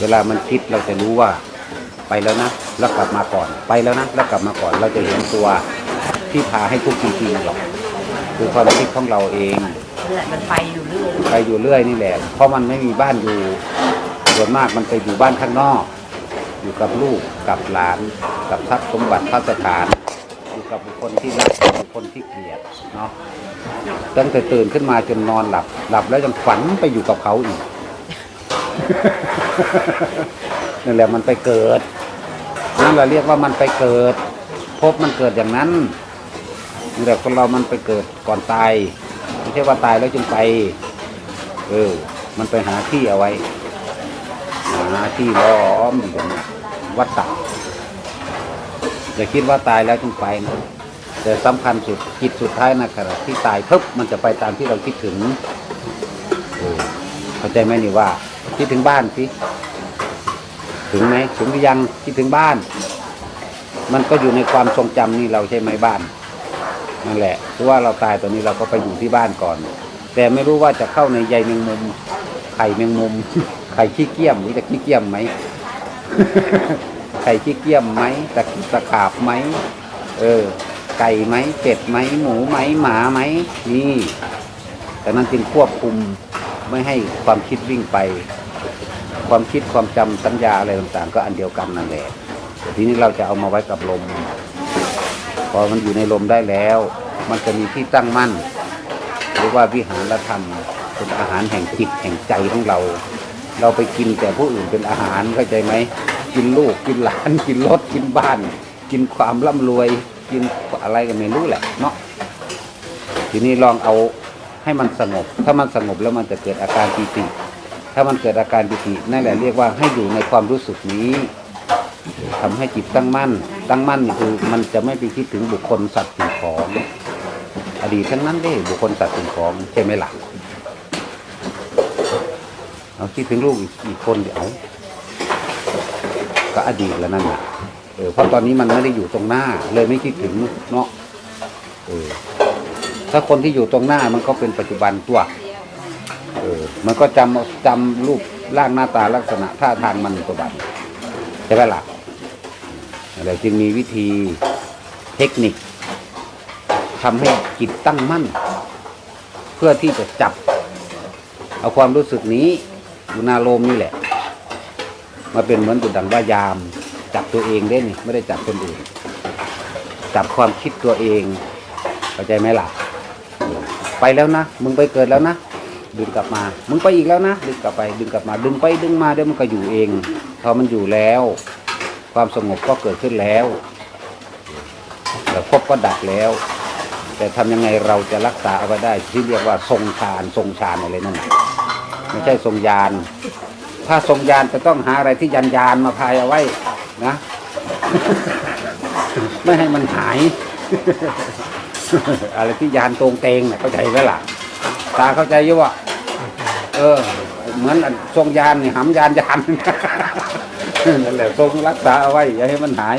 เวลามันคิดเราจะรู้ว่า ไปแล้วนะแล้วกลับมาก่อน ไปแล้วนะแล้วกลับมาก่อน เราจะเห็นตัวที่พาให้ทุกข์จริงๆหรอกคือความคิดของเราเองนั่นแหละมันไปอยู่เรื่อยไปอยู่เรื่อยนี่แหละ เพราะมันไม่มีบ้านอยู่ส่วนมากมันไปอยู่บ้านข้างนอก อยู่กับลูกกับหลาน กับทรัพย์สมบัติพัสถานอยู่กับบุคคลที่รักบุคคลที่เกลียดเนาะตั้งแต่ตื่นขึ้นมาจนนอนหลับ หลับแล้วยังฝันไปอยู่กับเขาอีก นั่นแหละมันไปเกิด นั่นเราเรียกว่ามันไปเกิด พบมันเกิดอย่างนั้นนี่แหละคนเรามันไปเกิดก่อนตายไม่ใช่ว่าตายแล้วจึงไป เออ มันไปหาที่เอาไว้ หาที่ล้อมอยู่อย่างนี้วัดตักอย่าคิดว่าตายแล้วจึงไปนะแต่สำคัญสุดจิตสุดท้ายนะขณะที่ตายปุ๊บมันจะไปตามที่เราคิดถึงเข้าใจไหมนี่ว่า คิดถึงบ้านสิถึงไหมถึงหรือยังคิดถึงบ้าน มันก็อยู่ในความทรงจำนี่เราใช่ไหมบ้านนั่นแหละเพราะว่าเราตายตอนนี้เราก็ไปอยู่ที่บ้านก่อน แต่ไม่รู้ว่าจะเข้าในใยแมงมุมไข่แมงมุมไข่ขี้เกียมหรือจะขี้เกียมไหมไข่ขี้เกียมไหมตะตะขาบไหมเออ ไก่ไหมเป็ดไหมหมูไหมหมาไหมนี่แต่นั้นจึงควบคุมไม่ให้ความคิดวิ่งไป ความคิดความจำสัญญาอะไรต่างๆ ก็อันเดียวกันนั่นแหละทีนี้เราจะเอามาไว้กับลม พอมันอยู่ในลมได้แล้ว มันจะมีที่ตั้งมั่นหรือว่าวิหารธรรมเป็นอาหารแห่งจิตแห่งใจของเรา เราไปกินแต่ผู้อื่นเป็นอาหารเข้าใจไหมกินลูกกินหลานกินรถกินบ้าน กินความร่ำรวย กินอะไรก็ไม่รู้แหละเนาะทีนี้ลองเอาให้มันสงบ ถ้ามันสงบแล้วมันจะเกิดอาการปีติ ถ้ามันเกิดอาการปีตินั่นแหละเรียกว่าให้อยู่ในความรู้สึกนี้ทำให้จิตตั้งมั่น ตั้งมั่นนี่คือมันจะไม่ไปคิดถึงบุคคลสัตว์สิ่งของ อดีตทั้งนั้นเด้บุคคลสัตว์สิ่งของใช่ไหมล่ะเอาคิดถึงลูกอีกอีกคนเดี๋ยวก็อดีตแล้วนั่นน่ะเออเพราะตอนนี้มันไม่ได้อยู่ตรงหน้า เลยไม่คิดถึงเนาะเออถ้าคนที่อยู่ตรงหน้ามันก็เป็นปัจจุบันตัว เออมันก็จำจำรูปร่างหน้าตาลักษณะท่าทางมันปัจจุบันใช่ไหมล่ะอะไรจึงมีวิธีเทคนิคทำให้จิตตั้งมั่น เพื่อที่จะจับ เอาความรู้สึกนี้อยู่หนาโลมนี่แหละ มาเป็นเหมือนตุดังว่ายาม จับตัวเองได้นี่ไม่ได้จับคนอื่น จับความคิดตัวเองเข้าใจไหมล่ะ ไปแล้วนะ มึงไปเกิดแล้วนะ ดึงกลับมา มึงไปอีกแล้วนะ ดึงกลับไป ดึงกลับมา ดึงไปดึงมาเดี๋ยวมันก็อยู่เอง พอมันอยู่แล้ว ความสงบก็เกิดขึ้นแล้วแล้วครบก็ดับแล้ว แต่ทำยังไงเราจะรักษาเอาไว้ได้ ที่เรียกว่าทรงฌานทรงฌานอะไรนั่นไม่ใช่ทรงยาน ถ้าทรงยานจะต้องหาอะไรที่ยันยานมาพายเอาไว้นะ ไม่ให้มันหายอะไรที่ยานตรงเตงน่ะเข้าใจไหมล่ะตาเข้าใจยู่วะ เออ เหมือนอันทรงยานนี่หำยานยานนั่นแหละทรงรักษาเอาไว้อย่าให้มันหาย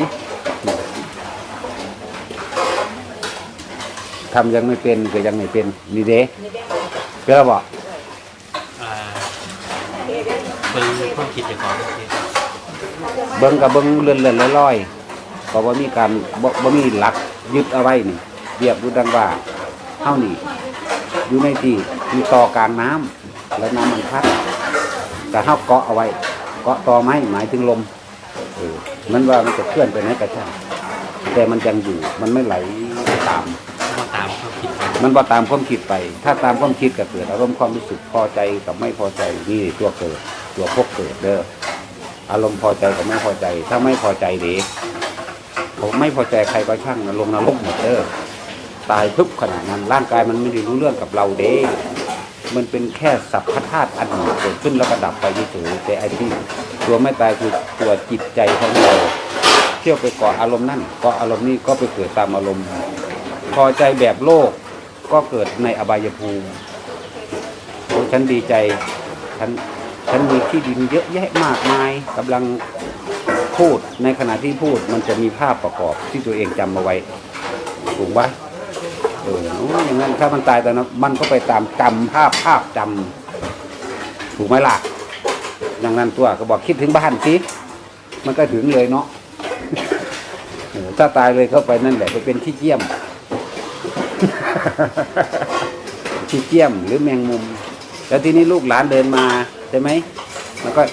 ทำยังไม่เป็นก็ยังไม่เป็นนี่เด้เจ้าบอกอ่าเบิ่งความคิดเจ้าของโอเคเบิ้งกับเบิ้งเลื่อนเลื่อนลอยๆเพราะว่ามีการบ่บ่มีหลักยึดเอาไว้นี่เรียบรู้ดังว่าเท่านี่อยู่ในที่มีต่อกลางน้ำ แล้วน้ำมันพัดแต่เฮาเกาะเอาไว้ เกาะต่อไม้หมายถึงลมเออมันว่ามันจะเคลื่อนไปไหนก็ช่างแต่มันยังอยู่ มันไม่ไหลตามมาตามความคิดไปมันบ่ตามความคิดไป ถ้าตามความคิดก็เกิดอารมณ์ความรู้สึกพอใจกับไม่พอใจนี่ตัวเกิด ตัวพวกเกิดเด้ออารมณ์พอใจกับไม่พอใจ ถ้าไม่พอใจเด็ผมไม่พอใจใครก็ช่างนะลงนรกหมดเด้อตายพึบขนาดนั้นร่างกายมันไม่ได้รู้เรื่องกับเราเด้ มันเป็นแค่สัพพธาตุอันหนึ่งเกิดขึ้นแล้วก็ดับไปเฉยแต่ไอ้ที่ตัวไม่ตายคือตัวจิตใจของเราเที่ยวไปเกาะอารมณ์นั่นเกาะอารมณ์นี้ก็ไปเกิดตามอารมณ์ พอใจแบบโลกก็เกิดในอบายภูมิฉันดีใจฉันฉันมีที่ดินเยอะแยะมากมายกำลังพูดในขณะที่พูดมันจะมีภาพประกอบที่ตัวเองจำมาไว้ถูกไหม เออโอ้ยอย่างนั้นถ้ามันตายแต่นะมันก็ไปตามจำภาพภาพจำถูกไหมล่ะอย่างนั้นตัวก็บอกคิดถึงบ้านสิมันก็ถึงเลยเนาะถ้าตายเลยเข้าไปนั่นแหละไปเป็นขี้เกียมขี้เกียมหรือแมงมุม แล้วทีนี้ลูกหลานเดินมาใช่ไหมมันก็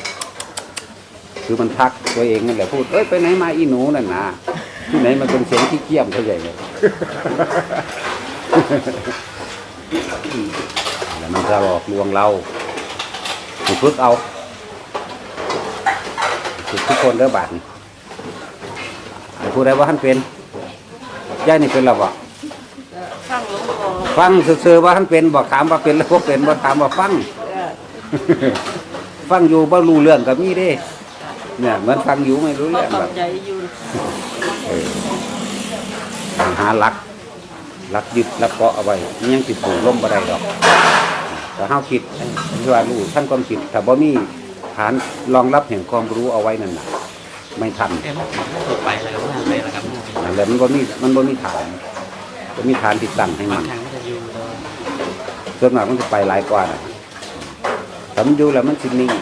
คือมันทักตัวเองนั่นแหละพูดเอ้ยไปไหนมาอีหนูนั่นนะที่ไหนมันเป็นเสียงขี้เกียมเขาใหญ่เลย แล้วมันจะหลอกลวงเราถูกพึกเอาถูกทุกคนเด้อบาทนี่ไอ้ผู้ใดว่าท่านเป็นย่ายนี่เป็นหรอบ่ฟังหลวงพ่อฟังซื่อๆว่าท่านเป็นบอกถามว่าเป็นแล้วก็เป็นบ่ถามว่าฟังเออฟังอยู่บ่รู้เรื่องกับมีเด้ เนี่ยมันฟังอยู่ไม่รู้พ่อเรื่องเข้าแบบใจอยู่หาลัก ลักยึดลักเกาะเอาไว้มันยังติดผูกล่มบ่ได้ดอกแต่เฮาคิดที่ว่ารู้ท่านความคิดถ้าบ่มีฐานรองรับแห่งความรู้เอาไว้นั่นนะไม่ทันเอ๊ะมันถูกไปแล้วก็ว่าไปแล้วครับแหละมันบ่มีมันบ่มีฐานบ่มีฐานติดตั้งให้มันครั้งก็จะอยู่แล้วส่วนมากมันจะไปหลายกว่านะแต่มันอยู่แล้วมันสินิ่ง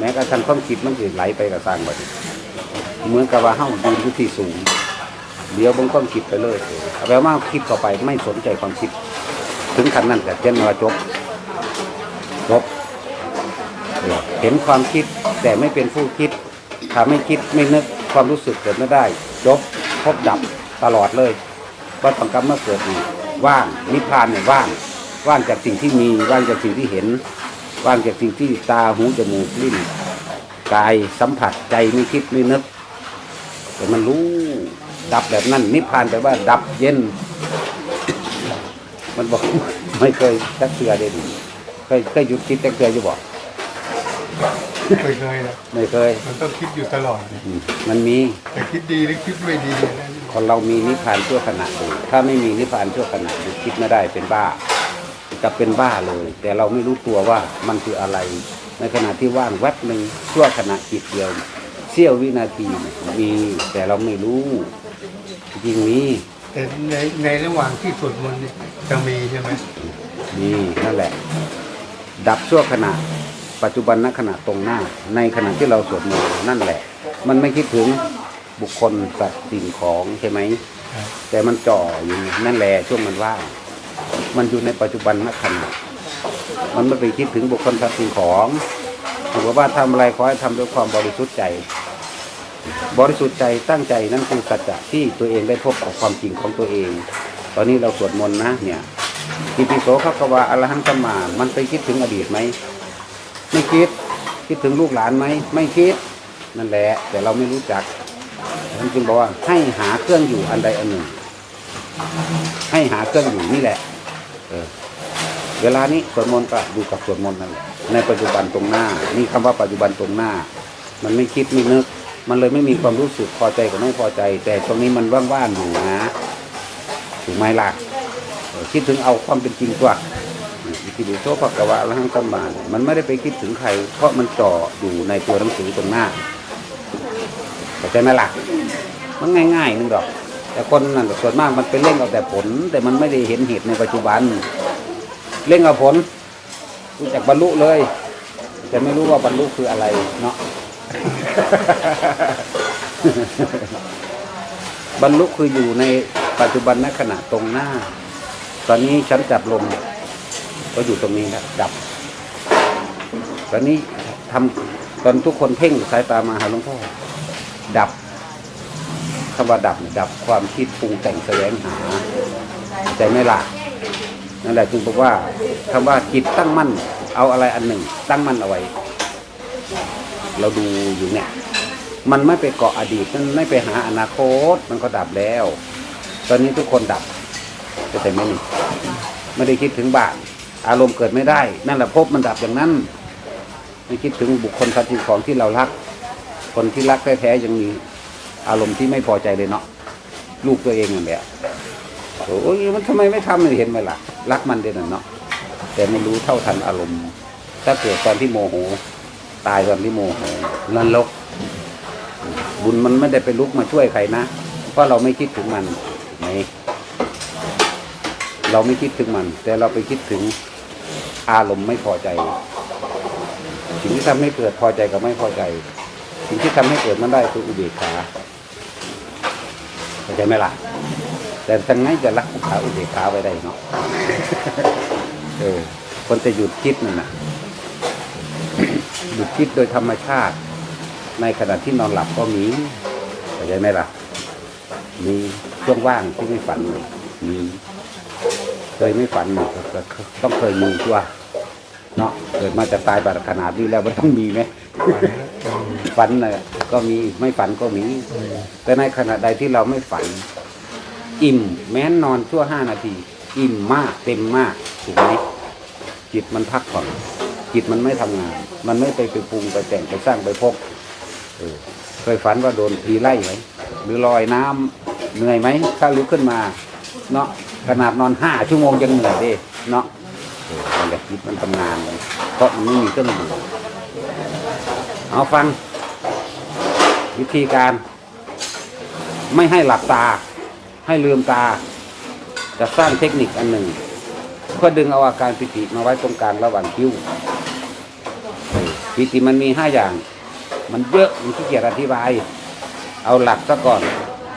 แม้กระทั่งความคิดมันสิไหลไปกับสร้างบัดเหมือนกับว่าเฮายืนอยู่ที่สูง เดี๋ยวเบงความคิดไปเลยเอาแปลว่าคิดเข้าไปไม่สนใจความคิด ถึงขั้นนั้นแต่เช่นว่าจบจบเห็นความคิดแต่ไม่เป็นผู้คิดถ้าไม่คิดไม่นึกความรู้สึกเกิดไม่ได้จบพบดับตลอดเลยวัฏสังกรรมเมื่อเกิดนี่ว่างนิพพานเนี่ยว่าง ว่างจากสิ่งที่มีว่างจากสิ่งที่เห็น ว่างจากสิ่งที่ตาหูจมูกลิ้นกายสัมผัสใจไม่คิดไม่นึกแต่มันรู้ ดับแบบนั้นนิพพานแปลว่า ดับเย็น มันบอกไม่เคยสักเทือเด่นเคยเคยหยุดคิดแต่เคยจะบอกเคยเคยนะไม่เคย มันต้องคิดอยู่ตลอดเนี่ยอืมมันมีแต่คิดดีหรือคิดไม่ดีเนี่ยนะคนเรามีนิพพานชั่วขณะเดียวถ้าไม่มีนิพพานชั่วขณะเดียวคิดไม่ได้เป็นบ้าจะเป็นบ้าเลย แต่เราไม่รู้ตัวว่ามันคืออะไร ในขณะที่ว่างแวบหนึ่งชั่วขณะจิตเดียวเสี้ยววินาทีมีแต่เราไม่รู้ จริงๆมีแต่ในในระหว่างที่สวดมนต์เนี่ยจะมีใช่ไหมนี่นั่นแหละ ดับชั่วขณะ ปัจจุบันณขณะตรงหน้า ในขณะที่เราสวดมนต์นั่นแหละ มันไม่คิดถึงบุคคลสัตว์สิ่งของใช่ไหมครับแต่มันจ่ออยู่นั่นแหละช่วงมันว่างมันอยู่ในปัจจุบันณขณะมันไม่ไปคิดถึงบุคคลสัตว์สิ่งของถือว่าทำอะไรขอให้ทำด้วยความบริสุทธิ์ใจ บริสุทธิ์ใจตั้งใจนั่นคือสัจจะที่ตัวเองได้พบกับความจริงของตัวเอง ตอนนี้เราสวดมนต์นะเนี่ยอิติโสขักวาอรหังสัมา มันไปคิดถึงอดีตไหมไม่คิดคิดถึงลูกหลานไหมไม่คิดนั่นแหละ แต่เราไม่รู้จักท่านจึงบอกว่าให้หาเครื่องอยู่อันใดอันหนึ่ง ให้หาเครื่องอยู่นี่แหละ เออ เวลานี้สวดมนต์ก็อยู่กับสวดมนต์นั่นแหละในปัจจุบันตรงหน้า นี่คำว่าปัจจุบันตรงหน้า มันไม่คิดไม่นึก มันเลยไม่มีความรู้สึกพอใจกับไม่พอใจ แต่ตรงนี้มันว่างๆอยู่นะถูกไหมล่ะคิดถึงเอาความเป็นจริงตัวอิติปิโสภควะอรหังสัมมานมันไม่ได้ไปคิดถึงใคร เพราะมันจ่ออยู่ในตัวหนังสือตรงหน้าเข้าใจไหมล่ะมันง่ายๆนึงดอก แต่คนนั่นส่วนมากมันเป็นเร่งเอาแต่ผล แต่มันไม่ได้เห็นเหตุในปัจจุบัน เร่งเอาผลรู้จักบรรลุเลย แต่ไม่รู้ว่าบรรลุคืออะไรเนาะ บรรลุคืออยู่ในปัจจุบันณขณะตรงหน้า ตอนนี้ฉันจับลมก็อยู่ตรงนี้นะดับ ตอนนี้ทำตอนทุกคนเพ่งสายตามาหาหลวงพ่อดับคำว่าดับดับความคิดปรุงแต่งแสวงหาแต่ไม่ละนั่นแหละจึงบอกว่าคำว่าจิตตั้งมั่น เอาอะไรอันหนึ่ง ตั้งมั่นเอาไว้ เราดูอยู่เนี่ย มันไม่ไปเกาะอดีตมันไม่ไปหาอนาคต มันก็ดับแล้ว ตอนนี้ทุกคนดับเข้าใจไหมนี่ไม่ได้คิดถึงบานอารมณ์เกิดไม่ได้ นั่นแหละภพมันดับอย่างนั้นไม่คิดถึงบุคคลสัตว์สิ่งของที่เรารัก คนที่รักแท้ๆยังมีอารมณ์ที่ไม่พอใจเลยเนาะลูกตัวเองนั่นแหละโอ้ยมันทำไมไม่ทำเลยเห็นไหมล่ะ รักมันเด่นนเนาะแต่ไม่รู้เท่าทันอารมณ์ ถ้าเกิดตอนที่โมโห ตายตอนที่โมโหนั่นลกบุญมันไม่ได้ไปลุกมาช่วยใครนะ เพราะเราไม่คิดถึงมันไหมเราไม่คิดถึงมัน แต่เราไปคิดถึงอารมณ์ไม่พอใจ สิ่งที่ทำให้เกิดพอใจกับไม่พอใจ สิ่งที่ทำให้เกิดมันได้คืออุเบกขาเข้าใจไหมล่ะ แต่ทั้งไงจะรักษาอุเบกขาไว้ได้เนาะเออคนจะหยุดคิดนั่นนะ หยุดคิดโดยธรรมชาติ ในขณะที่นอนหลับก็มีเข้าใจไหมล่ะ มีช่วงว่างที่ไม่ฝันมีเคยไม่ฝันหมดก็ก็ต้องเคยมีชัวเนาะเกิดมาจะตายแบบขนาดนี้แล้วมันต้องมีไหมฝันแล้วก็มีฝันน่ะก็มีไม่ฝันก็มี แต่ในขณะใดที่เราไม่ฝัน อิ่ม แม้นนอนชั่วห้านาที อิ่มมากเต็มมากถูกไหมจิตมันพักผ่อน จิตมันไม่ทำงาน มันไม่ไปไปปรุงไปแต่งไปสร้างไปพกเออเคยฝันว่าโดนผีไล่ไหมหรือลอยน้ำเหนื่อยไหมถ้าลุกขึ้นมา เนาะขนาดนอนห้าชั่วโมงยังเหนื่อยด้เนาะเออนั่นแหละจิตมันทำงานเลยเพราะมันไม่มีเครื่องมือเอาฟัง วิธีการ ไม่ให้หลับตา ให้ลืมตา จะสร้างเทคนิคอันหนึ่งเพื่อดึงเอาอาการปิติมาไว้ตรงกลางระหว่างคิ้ว ปิติมันมีห้าอย่าง มันเยอะมันขี้เกียจอธิบาย เอาหลักซะก่อน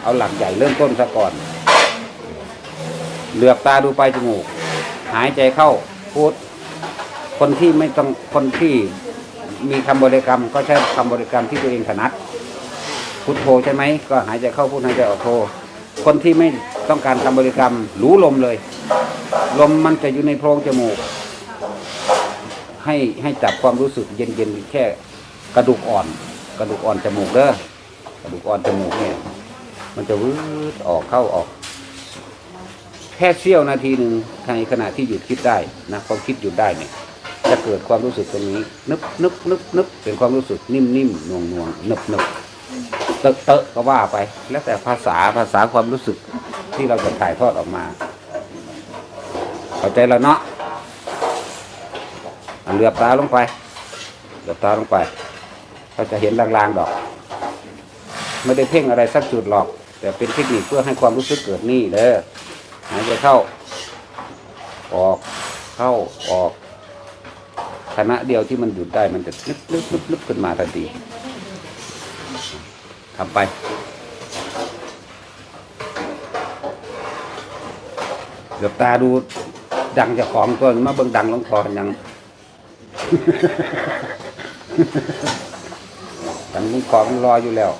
เอาหลักใหญ่เริ่มต้นซะก่อน เหลือบตาดูไปจมูก หายใจเข้าพูด คนที่ไม่ต้องคนที่มีคำบริกรรม ก็ใช้คำบริกรรมที่ตัวเองถนัดพุทโธใช่ไหมก็หายใจเข้าพุทหายใจออกโธคนที่ไม่ต้องการคำบริกรรมรู้ลมเลย ลมมันจะอยู่ในโพรงจมูก ให้ให้จับความรู้สึกเย็นๆแค่กระดูกอ่อน กระดูกอ่อนจมูกเด้อกระดูกอ่อนจมูกเนี่ย มันจะวืดออกเข้าออก แค่เสี้ยวนาทีหนึ่งในขณะที่หยุดคิดได้นะความคิดหยุดได้เนี่ยจะเกิดความรู้สึกตรงนี้ นึบนึบนึบนึบเป็นความรู้สึกนิ่มนิ่มนวงนวงนึบนึบเตอะเตอะก็ว่าไป แล้วแต่ภาษาภาษาความรู้สึกที่เราจะถ่ายทอดออกมาเข้าใจแล้วเนาะ เหลือบตาลงไปเหลือบตาลงไป ก็จะเห็นลางๆดอก ไม่ได้เพ่งอะไรสักจุดหรอก แต่เป็นเทคนิคเพื่อให้ความรู้สึกเกิดนี่เด้อหายใจเข้า ออกเข้าออกคณะเดียวที่มันหยุดได้มันจะลึกลึกลึกลึกขึ้นมาทันทีทำไปเดี๋ยวตาดูดังจะของตัวมาเบิ่งดังลงคอยัง ดังหลวงคอมันรออยู่แล้ว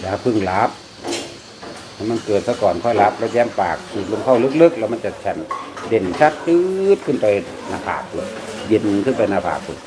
อย่าพึ่งรับให้มันเกิดซะก่อนค่อยรับแล้วแย้มปากสูดลมเข้าลึกๆ แล้วมันจะแฉ่น เด่นชัดตืดขึ้นไปหน้าผากเลยเย็นขึ้นไปหน้าผากเลย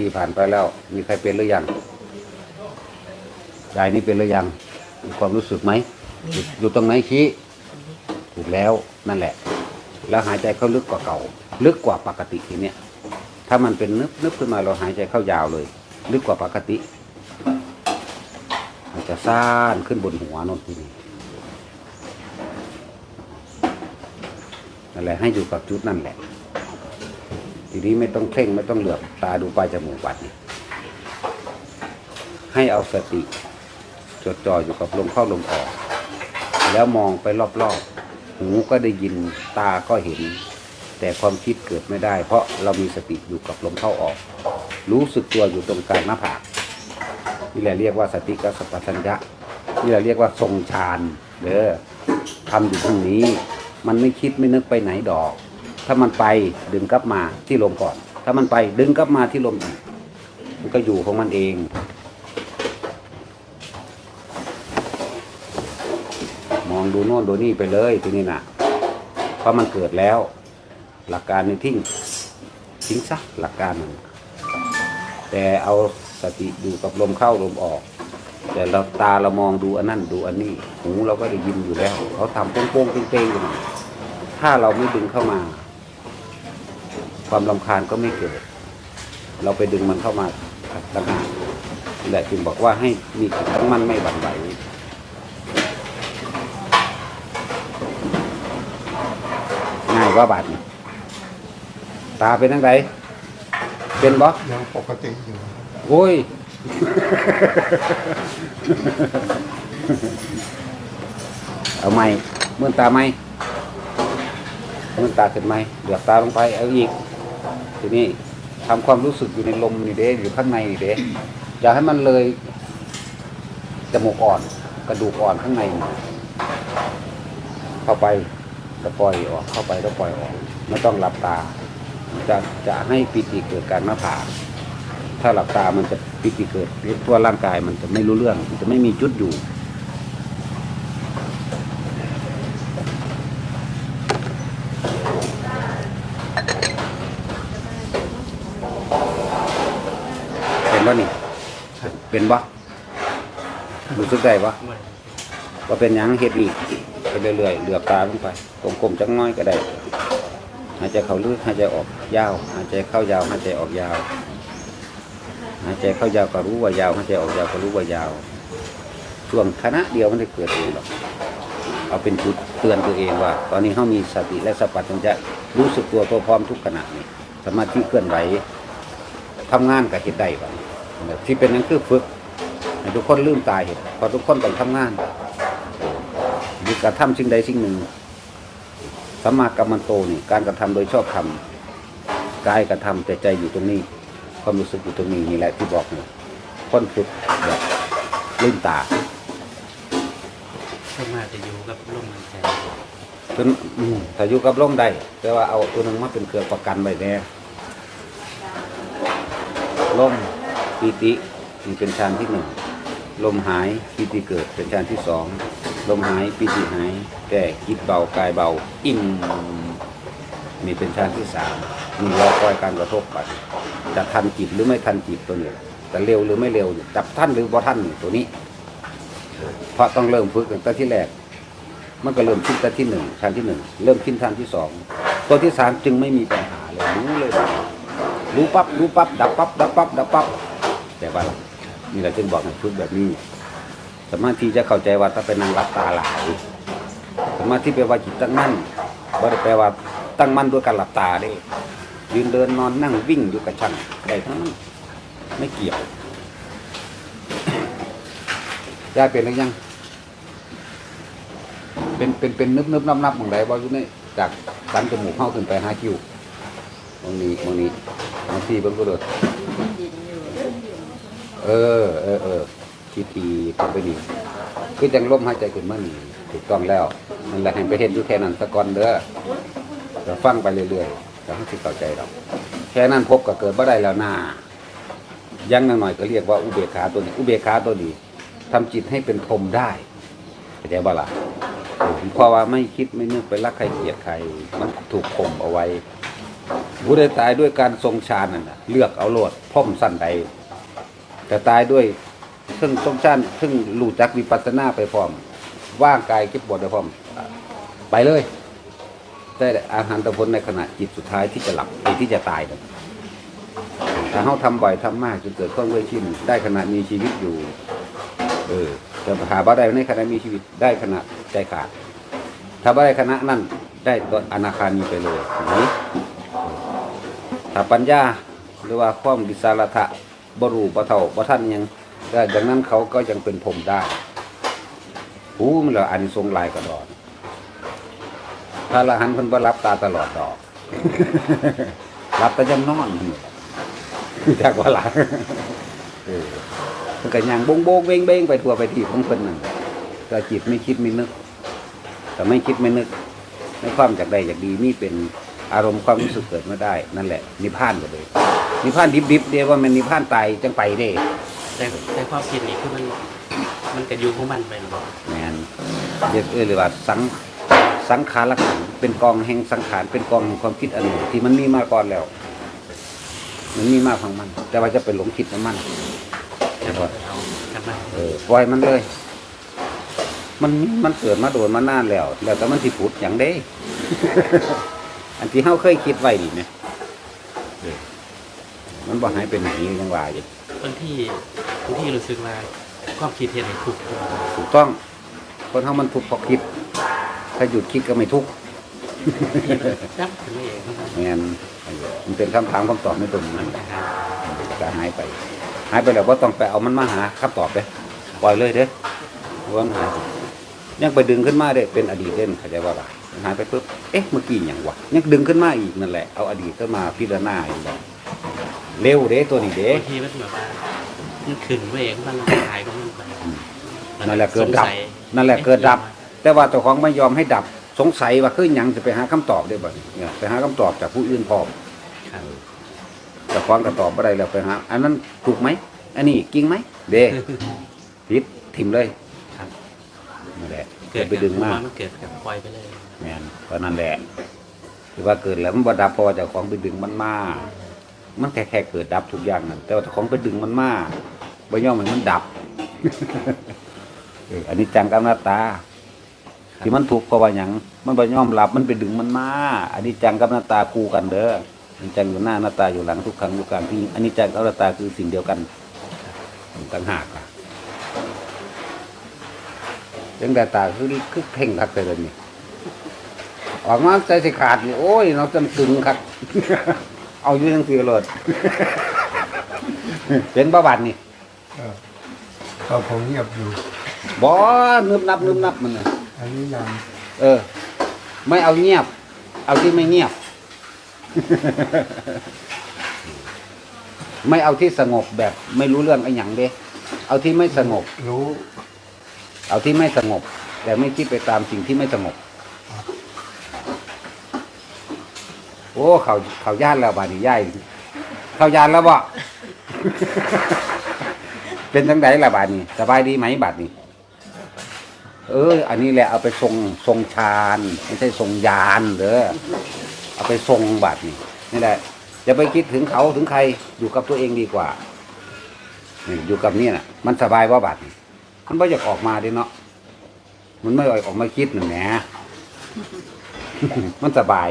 ทีผ่านไปแล้ว มีใครเป็นหรือยังยายนี่เป็นหรือยังมีความรู้สึกไหมอยู่อยู่ตรงไหนชี้ถูกแล้วนั่นแหละ แล้วหายใจเข้าลึกกว่าเก่า ลึกกว่าปกติทีเนี้ยถ้ามันเป็นนึบนึบขึ้นมาเราหายใจเข้ายาวเลย ลึกกว่าปกติมันจะซ่านขึ้นบนหัวนนทีนี้นั่นแหละให้อยู่กับจุดนั่นแหละ ทีนี้ไม่ต้องเพ่งไม่ต้องเหลือบตาดูปลายจมูกวัดนี่ให้เอาสติ จดจ่ออยู่กับลมเข้าลมออก แล้วมองไปรอบๆ หูก็ได้ยินตาก็เห็น แต่ความคิดเกิดไม่ได้ เพราะเรามีสติอยู่กับลมเข้าออก รู้สึกตัวอยู่ตรงกลางหน้าผากนี่แหละเรียกว่าสติกับสัพพัญญะนี่แหละเรียกว่าทรงฌานเด้อทำอยู่ตรงนี้ มันไม่คิดไม่นึกไปไหนดอก ถ้ามันไปดึงกลับมาที่ลมก่อน ถ้ามันไปดึงกลับมาที่ลมอีกมันก็อยู่ของมันเองมองดูโน่นดูนี่ไปเลยทีนี้นะเพราะมันเกิดแล้ว หลักการนี่ทิ้งทิ้งซะหลักการมันแต่เอาสติดูกับลมเข้าลมออก แต่เราตาเรามองดูอันนั้นดูอันนี้หูเราก็ได้ยินอยู่แล้วเขาทำโป้งๆเป้งๆอยู่ถ้าเราไม่ดึงเข้ามา ความลำคาญก็ไม่เกิด เราไปดึงมันเข้ามาต่างหากนี่แหละจึงบอกว่าให้มีจิตตั้งมั่นไม่หวั่นไหวง่ายกว่าบาทนี่ตาเป็นทั้งไงเป็นบ่ยังปกติอยู่โอ้ย เอาไหมเมื่อตาไหมเมื่อตาขึ้นไหมเดือบตาลงไปเอาอีก ทีนี้ทำความรู้สึกอยู่ในลมนี่เด้อยู่ข้างในนี่เด้อย่าให้มันเลยจมูกอ่อน กระดูกอ่อนข้างใน เข้าไปแล้วปล่อยออก เข้าไปแล้วปล่อยออก ไม่ต้องหลับตา จะจะให้ปิติเกิดการหน้าผากถ้าหลับตามันจะปิติเกิดทั่วร่างกายมันจะไม่รู้เรื่อง มันจะไม่มีจุดอยู่ เป็นบ่นี่ เป็นบ่รู้สึกได้บ่มันว่าเป็นหยังเฮ็ดอีกไปเรื่อยๆเหลือบตาลงไปกลมๆจังน้อยก็ได้หายใจเข้าลึกหายใจออกยาวหายใจเข้ายาวหายใจออกยาวหายใจเข้ายาวก็รู้ว่ายาวหายใจออกยาวก็รู้ว่ายาวช่วงขณะเดียวมันได้เกิดเองหรอกเอาเป็นจุดเตือนตัวเองว่า ตอนนี้เขามีสติและสัพพัญญะรู้สึกตัวตัวพร้อมทุกขณะนี้สมาธิเคลื่อนไหวทำงานกับเหตุใดบ้าง ที่เป็นนั้นคือฝึกให้ทุกคนลืมตาเห็นพอทุกคนต้องทำงานหรือกระทำสิ่งใดสิ่งหนึ่งสัมมากรรมันโตนี่การกระทำโดยชอบทำกายกระทำแต่ใจอยู่ตรงนี้ความรู้สึกอยู่ตรงนี้นี่แหละที่บอกเนี่ยคนฝึกแบบลืมตาส่วนมากจะอยู่กับลมหายใจจนอืมถ้าอยู่กับลมได้แต่ว่าเอาตัวหนึงมาเป็นเครื่องประกันไว้แน่ลม ปีตินี่เป็นฌานที่หนึ่งลมหายปีติเกิดเป็นฌานที่สองลมหายปีติหายแก่คิดเบากายเบา อิ่มนี่เป็นฌานที่สามมีรอคอยการกระทบไปจะทันจิตหรือไม่ทันจิตตัวนี้จะเร็วหรือไม่เร็วจับท่านหรือบ่ท่านตัวนี้ เพราะต้องเริ่มฝึกตั้งแต่ที่แรก มันก็เริ่มขึ้นแต่ที่หนึ่งชั้นที่หนึ่งเริ่มขึ้นชั้นที่สองตัวที่สามจึงไม่มีปัญหาเลยรู้เลย รู้ปั๊บรู้ปั๊บดับปั๊บดับปั๊บดับปั๊บ แต่ว่านี่เราจึงบอกให้ฝึกแบบนี้สมาธิจะเข้าใจว่าถ้าเป็นนางรับตาหลายสมาธิแปลว่าจิตตั้งมั่นบ่ได้แปลว่าตั้งมั่นด้วยการหลับตาเด้ยืนเดินนอนนั่งวิ่งอยู่กับช่างได้ทั้งนั้นไม่เกี่ยวยายเป็นหรือยัง เป็นเป็นเป็นนึบนึบนับนับมองใดบ่อยู่ในจากสันจมูกเข้าขึ้นไปห้าคิวมองนี้มองนี้มองที่เบิ่งก็เด้อ เออ เออเออทีทีทำไปดีคือจังลมหายใจขึ้นมานี่ถูกต้องแล้วนั่นแหละให้ไปเห็นอยู่แค่นั้นสะกอนเด้อจะฟังไปเรื่อยๆจะให้สิเข้าใจเราแค่นั้นพบก็เกิดบ่ได้แล้วหน้ายังหน่อยก็เรียกว่าอุเบกขาตัวนี้ อุเบกขาตัวนี้ทำจิตให้เป็นพรมได้เข้าใจบ่ล่ะเพราะว่าไม่คิดไม่นึกไปรักใครเกลียดใคร มันถูกข่มเอาไว้ผู้ใดตายด้วยการทรงฌานนั่นนะเลือกเอาโลดพ่อมสั้นใด แต่ตายด้วยซึ่งทรงฌานซึ่งรู้จักวิปัสสนาไปพร้อม ว่างกายเก็บบทไปพร้อม ไปเลยแต่อาหารตะพลในขณะจิตสุดท้ายที่จะหลับไอ้ที่จะตายนั่นถ้าเขาทำบ่อยทำมากจนเกิดความเคยชินได้ขณะมีชีวิตอยู่ เออแต่หาบ่ได้ในขณะมีชีวิตได้ขณะใจขาดถ้าบ่ได้ขณะนั้นได้ตัวอนาคามีไปเลยนี่ถ้าปัญญาหรือว่าความวิสารทะ บรูปะเท่าปะท่านยังได้ดังนั้นเขาก็ยังเป็นผมได้หูมันเหรออันทรงลายกระดอนพระอรหันต์เพิ่นบ่รับตาตลอดดอก รับแต่ยังนอนจากว่าหลังเออเพิ่นก็ย่างโบงโบงเบ้งเบ้งไปทั่วไปที่ของเพิ่นนั่นแต่จิตไม่คิดไม่นึก แต่ไม่คิดไม่นึกในความจากใดจากดีนี่เป็นอารมณ์ความรู้สึกเกิดมาได้ นั่นแหละนิพพานก็เลย นิพพานดิบๆเดียวว่ามันนิพพานตายจังไปเด้แต่แต่ความคิดนี่คือมันมันก็อยู่ของมันไปหรอกแมนเรียกเออหรือว่าสังสังขารขันธ์เป็นกองแห่งสังขารเป็นกองแห่งความคิดอันหนึ่งที่มันมีมาก่อนแล้วมันมีมาของมัน แต่ว่าจะไปหลงคิดกับมันจะบอกเอากลับมาเออปล่อยมันเลย มันมันเกิดมาโดนมานานแล้ว แล้วแต่มันสิผุดอย่างเด้ อันที่เฮาเคยคิดไว้ดีไหมเออ มันบ่หายไปไหนยังว่าอยู่บางที่บางที่รู้สึกว่าความคิดเห็นให้ถูกต้องถูกต้องคนเฮามันทุกข์เพราะคิด ถ้าหยุดคิดก็ไม่ทุกข์จับถึงเองครับแม่นมันเป็นคำถามคำตอบไม่ตรงมันั้นนจะหาก็หายไป หายไปแล้วว่าต้องไปเอามันมาหาคำตอบเลยปล่อยเลยเด้อว่ามันหายยังไปดึงขึ้นมาเด้เป็นอดีตเด่นเข้าใจว่าป่ะหายไปปุ๊บเอ๊ะเมื่อกี้อย่างวะยังดึงขึ้นมาอีกนั่นแหละเอาอดีตขึ้นมาพิจารณาอีกแบบ เร็วเด้ตัวนี้เด้บางทีมันแบบว่ามันขึ้นไปเองมันหายก็มันไปนั่นแหละเกิดดับสงสัยนั่นแหละเกิดดับ แต่ว่าเจ้าของไม่ยอมให้ดับ สงสัยว่าคือหยังจะไปหาคำตอบได้บ่เนี่ยไปหาคำตอบจากผู้อื่นพร้อมครับเจ้าของก็ตอบบ่ได้แล้วไปหาอันนั้นถูกไหมอันนี้จริงไหมเด้ผิดถิ่มเลยครับนั่นแหละเกิเกิดดไปดึงมากมันเกิดกับปล่อยไปเลยแม่นเพราะนั่นแหละคือว่าเกิดแล้วมันบ่ดับเพราะว่าเจ้าของไปดึงมันมา มันแค่แค่เกิดดับทุกอย่างนั่นแต่ว่าถ้าของไปดึงมันมาบ่ยอมให้มันดับอันนี้จังกับหน้าตาที่มันถูกข์เพราะว่ายังมันบ่ยอมรับมันไปดึงมันมาอันนี้จังกับหน้าตาคู่กันเด้ออันนี้จังอยู่หน้าหน้าตาอยู่หลังทุกครั้งทุกการที่อันนี้จังกับหน้าตาคือสิ่งเดียวกันต่างหากยังแต่ตาคือคือเพ่งคักเลยนี่ออกมาใจสิขาดนี่โอ้ย เราจนกึงคัก เอาอยู่ทั้งสี่เลยเป็นประวัตินี่เออก็ผมเงียบอยู่บ่นึบนับนึบนับมันน่ะอันนี้ยังเออ ไม่เอาเงียบ เอาที่ไม่เงียบ ไม่เอาที่สงบแบบ ไม่รู้เรื่องไอ้หยังเด้ เอาที่ไม่สงบ รู้ เอาที่ไม่สงบ แต่ไม่คิดไปตามสิ่งที่ไม่สงบ โอ้เขาเขาย่านแล้วบาดนี้ย่ายเขาย่านแล้วบ่เป็นจังไดล่ะบาดนี้สบายดีไหมบาดนี้ เออ อันนี้แหละเอาไปทรงทรงฌานไม่ใช่ทรงยานเด้อเอาไปทรงบาดนี้นี่แหละอย่าไปคิดถึงเขาถึงใครอยู่กับตัวเองดีกว่านี่อยู่กับเนี่ยน่ะ มันสบายว่าบาดนี้มันไม่อยากออกมาเดิเนาะมันไม่อยากออกมาคิดหนึ่งแหมมันสบาย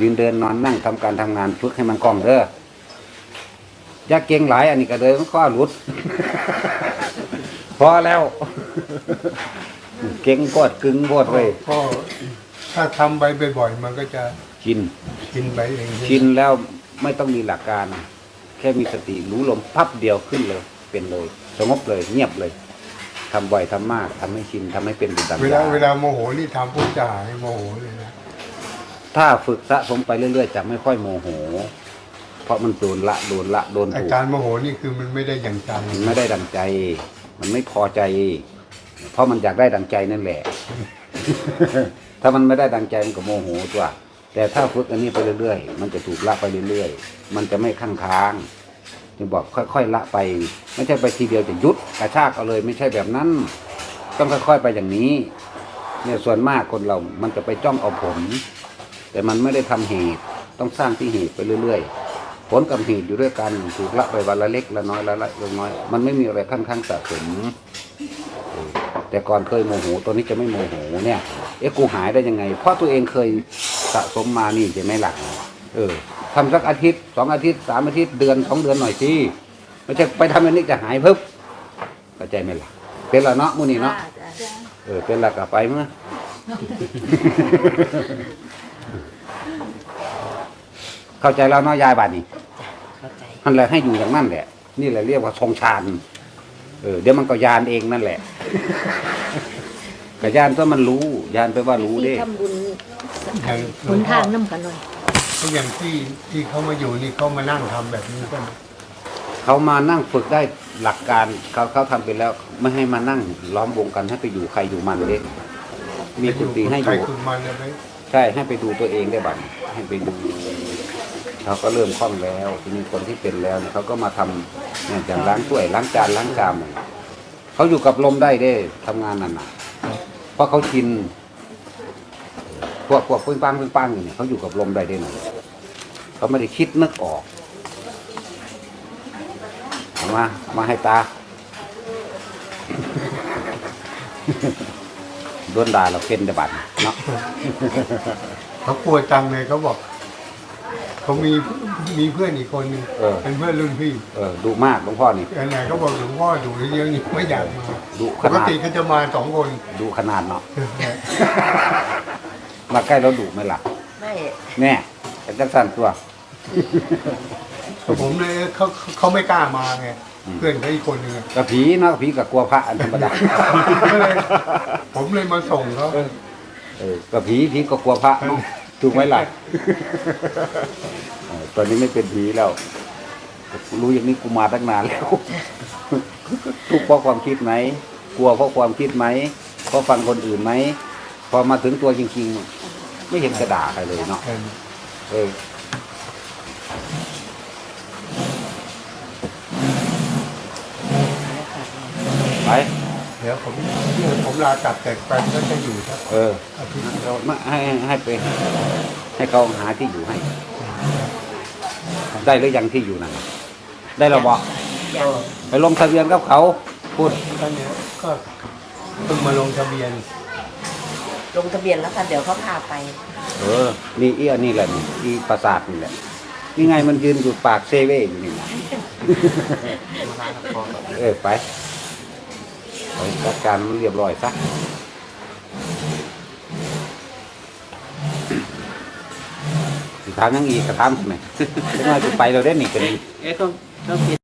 ยืนเดินนอนนั่งทำการทำงานฝึกให้มันคล่องเด้ออยากเก่งหลาย อันนี้ก็เดินมันข้อหลุด พอแล้ว เก่งโคตรกึ่งโคตรเลยก็ถ้าทำไปบ่อยๆมันก็จะชินชินไปเองชินแล้วไม่ต้องมีหลักการ แค่มีสติรู้ลมพับเดียวขึ้นเลย เป็นเลยสงบเลย เงียบเลยทำบ่อยทำมากทำให้ชินทำให้เป็นดุจดังเวลายาเวลาโมโหนี่ทำปุ๊บจะหายโมโหเลยนะ ถ้าฝึกสะสมไปเรื่อยๆจะไม่ค่อยโมโห เพราะมันโดนละโดนละโดนอาถูกการโมโหนี่คือมันไม่ได้อย่างใจมันไม่ได้ดังใจ มันไม่พอใจ เพราะมันอยากได้ดังใจนั่นแหละ ถ้ามันไม่ได้ดังใจมันก็โมโหตัว แต่ถ้าฝึกอันนี้ไปเรื่อยๆ มันจะถูกละไปเรื่อยๆ มันจะไม่ข้างค้างจึงบอกค่อยๆละไป ไม่ใช่ไปทีเดียวจะยุดกระชากเอาเลย ไม่ใช่แบบนั้น ต้องค่อยๆไปอย่างนี้ เนี่ยส่วนมากคนเรา มันจะไปจ้องเอาผล แต่มันไม่ได้ทำเหตุต้องสร้างที่เหตุไปเรื่อย ๆ ผลกับเหตุอยู่ด้วยกันถูกละไปวันละเล็กละน้อยละละละน้อย มันไม่มีอะไรข้างๆสะสมเออแต่ก่อนเคยโมโหตัวนี้จะไม่โมโหเนี่ย เอ๊ะกูหายได้ยังไง เพราะตัวเองเคยสะสมมานี่ใช่ไหมล่ะเออทำสักอาทิตย์สองอาทิตย์สามอาทิตย์เดือนสองเดือนหน่อยสิไม่ใช่ไปทำอันนี้จะหายเพิ่มเข้าใจไหมล่ะ เป็นละเนาะมูนี่เนาะจ้าเออเป็นละกลับไปมั้ย เข้าใจแล้วเนาะยายบาดนี้เข้าใจนั่นแหละให้อยู่อย่างนั้นแหละ นี่แหละเรียกว่าทรงฌานเออเดี๋ยวมันก็ยานเองนั่นแหละก็ยานเพราะมันรู้ยานไปลว่ารู้เด้ ที่ทำบุญอย่างหนทางน้ำกันหน่อยก็อย่างที่ที่เขามาอยู่นี่เขามานั่งทำแบบนี้ก็เขามานั่งฝึกได้หลักการเขาเขาทำไปแล้ว ไม่ให้มานั่งล้อมวงกันให้ไปอยู่ใครอยู่มันเด้มีกุฏิให้อใครยู่ คุณมันเลยไหมใช่ให้ไปดูตัวเองได้บัดให้ไปดู เขาก็เริ่มคล่องแล้วทีนี้คนที่เป็นแล้วเนี่ยเขาก็มาทำเนี่ยอย่างล้างถ้วยล้างจานล้างชามเนี่ยเขาอยู่กับลมได้เด้ทำงานนั่นน่ะเพราะเขาชินพวกพวกปึ้งปังปึ้งปังอยู่เนี่ยเขาอยู่กับลมได้ได้หน่อยเขาไม่ได้คิดนึกออกเอามามาให้ตาโดนด่าเราเป็นแต่บัตรเนาะ เขากลัวจังเลยเขาบอก เขามีมีเพื่อนอีกคนหนึงเออ เป็นเพื่อนรุ่นพี่เออดุมากหลวงพ่อนี่อันไหนเขาบอกหลวงพ่อดูเยอะๆนี่ไม่อยากมาดุขปกนาดติเขาจะมาสองคนดุขนาดเนาะ มาใกล้เราดุไหมล่ะ ไม่แน่เป็นจังสันตัว ผมเลยเขาเขาไม่กล้ามาไงอืม เพื่อนเขาอีกคนหนึงอะ กระผีเนาะผีกับกลัวพระอันธรรมดาก็เลยผมเลยมาส่งเขาเออกับผีผีก็กลัวพระเนาะ ถูกไหมล่ะเออตอนนี้ไม่เป็นผีแล้ว รู้อย่างนี้กูมาตั้งนานแล้ว ทุกข์เพราะความคิดไหม กลัวเพราะความคิดไหม เพราะฟังคนอื่นไหม พอมาถึงตัวจริงๆ ไม่เห็นกระด่าใครเลยเนาะ เออไปเดี๋ยวผมเดี๋ยวผมลากลับแต่ไปก็จะอยู่ครับเอออาทิตย์เรามาให้ให้ไป ให้เขาหาที่อยู่ให้ ได้หรือยังที่อยู่นั่นได้เราบอกยังไปลงทะเบียนกับเขาพูดตอนเนี้ยก็เพิ่งมาลงทะเบียน ลงทะเบียนแล้วค่ะเดี๋ยวเขาพาไป เออ นี่เอี้ยนี่แหละนี่อีปราสาทนี่แหละนี่ไงมันยืนอยู่ปากเซเว่นอยู่นี่นะเออไปไป จัดการมันเรียบร้อยซะสิถามยังอีกกระทำใช่ไหมไม่ว่าจะไปเราได้หนีกันเอ๊ะต้องต้องคิด